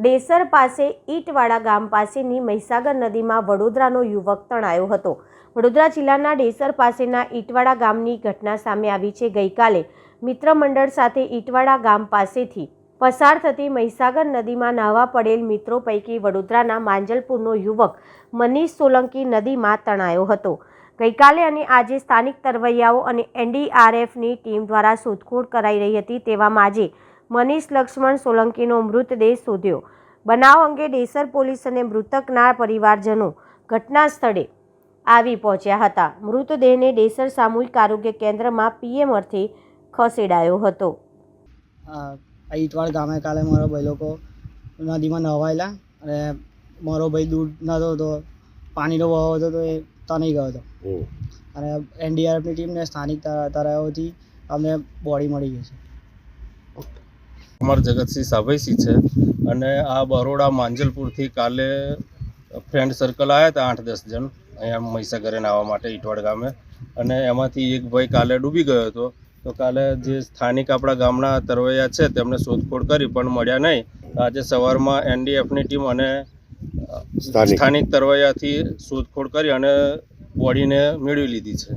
ડેસર પાસે, ઈટવાડા ગામ પાસેની મહીસાગર નદીમાં વડોદરાનો યુવક તણાયો હતો. વડોદરા જિલ્લાના ડેસર પાસેના ઈટવાડા ગામની ઘટના સામે આવી છે. ગઈકાલે મિત્ર મંડળ સાથે ઈટવાડા ગામ પાસેથી પસાર થતી મહીસાગર નદીમાં નાહવા પડેલ મિત્રો પૈકી વડોદરાના માંજલપુરનો યુવક મનીષ સોલંકી નદીમાં તણાયો હતો. ગઈકાલે અને આજે સ્થાનિક તરવૈયાઓ અને એનડીઆરએફની ટીમ દ્વારા શોધખોળ કરાઈ રહી હતી તેવામાં આજે મનીષ લક્ષ્મણ સોલંકીનો મૃતદેહ શોધ્યો. બનાવ અંગે ડેસર પોલીસ અને મૃતકના પરિવારજનો ઘટના સ્થળે આવી પહોંચ્યા હતા. મૃતદેહને ડેસર સામૂહિક આરોગ્ય કેન્દ્રમાં પીએમ અર્થે ખસેડાયો હતો. ઈટવાડ ગામે કાલે મારો ભાઈ લોકો નદીમાં નહાવાયેલા અને મારો ભાઈ દૂર નહોતો તો પાણીનો વહાવ હતો તો એ તણાઈ ગયો હતો. અને એનડીઆરએફની ટીમને સ્થાનિક તરા- તરાઈઓથી અમને બોડી મળી ગઈ છે. કુમાર જગતસિંહ સાભૈસી છે અને આ બરોડા માંજલપુરથી કાલે ફ્રેન્ડ સર્કલ આવ્યા હતા આઠ દસ જણ અહીંયા મહીસાગરે નાહવા માટે ઈટવાડ ગામે. અને એમાંથી એક ભાઈ કાલે ડૂબી ગયો હતો. તો કાલે જે સ્થાનિક આપણા ગામના તરવૈયા છે તેમને શોધખોળ કરી પણ મળ્યા નહીં. આજે સવારમાં એનડીએફની ટીમ અને સ્થાનિક. સ્થાનિક તરવૈયાથી શોધખોળ કરી અને બોડીને મેળવી લીધી છે.